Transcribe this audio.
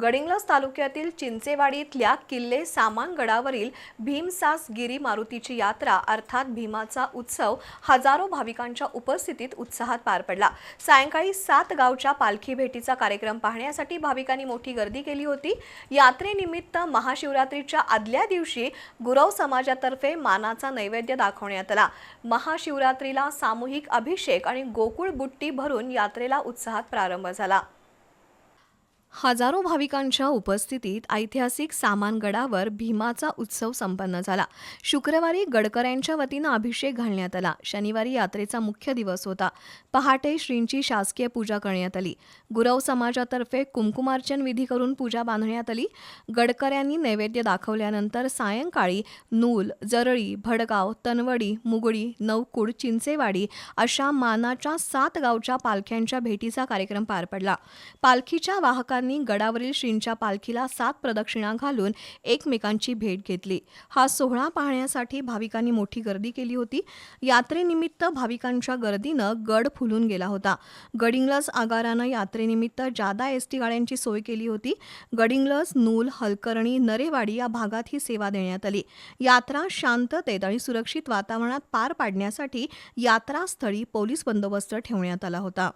गडिंग्लज तालुक्यातील चिंचेवाडीतल्या किल्ले सामानगडावरील भीमसास गिरी मारुतीची यात्रा अर्थात भीमाचा उत्सव हजारो भाविकांच्या उपस्थितीत उत्साहात पार पडला. सायंकाळी सात गावच्या पालखी भेटीचा कार्यक्रम पाहण्यासाठी भाविकांनी मोठी गर्दी केली होती. यात्रेनिमित्त महाशिवरात्रीच्या आदल्या दिवशी गुरव समाजातर्फे मानाचा नैवेद्य दाखवण्यात आला. महाशिवरात्रीला सामूहिक अभिषेक आणि गोकुळ बुट्टी भरून यात्रेला उत्साहात प्रारंभ झाला. हजारो भाविकांच्या उपस्थितीत ऐतिहासिक सामानगडावर भीमाचा उत्सव संपन्न झाला. शुक्रवारी गडकऱ्यांच्या वतीनं अभिषेक घालण्यात आला. शनिवारी यात्रेचा मुख्य दिवस होता. पहाटे श्रींची शासकीय पूजा करण्यात आली. गुरव समाजातर्फे कुंकुमार्चन विधी करून पूजा बांधण्यात आली. गडकऱ्यांनी नैवेद्य दाखवल्यानंतर सायंकाळी नूल जरळी भडगाव तनवडी मुगडी नवकुड चिंचेवाडी अशा मानाच्या सात गावच्या पालख्यांच्या भेटीचा कार्यक्रम पार पडला. पालखीच्या वाहकांनी गडावरील श्रींच्या पालखीला सात प्रदक्षिणा घालून एकमेकांची भेट घेतली. हा सोहळा पाहण्यासाठी भाविकांनी मोठी गर्दी केली होती. यात्रेनिमित्त भाविकांच्या गर्दीनं गड फुलून गेला होता. गडिंग्लज आगारानं यात्रेनिमित्त जादा एस टी गाड्यांची सोय केली होती. गडिंग्लज नूल हलकर्णी नरेवाडी या भागात ही सेवा देण्यात आली. यात्रा शांततेत आणि सुरक्षित वातावरणात पार पाडण्यासाठी यात्रास्थळी पोलीस बंदोबस्त ठेवण्यात आला होता.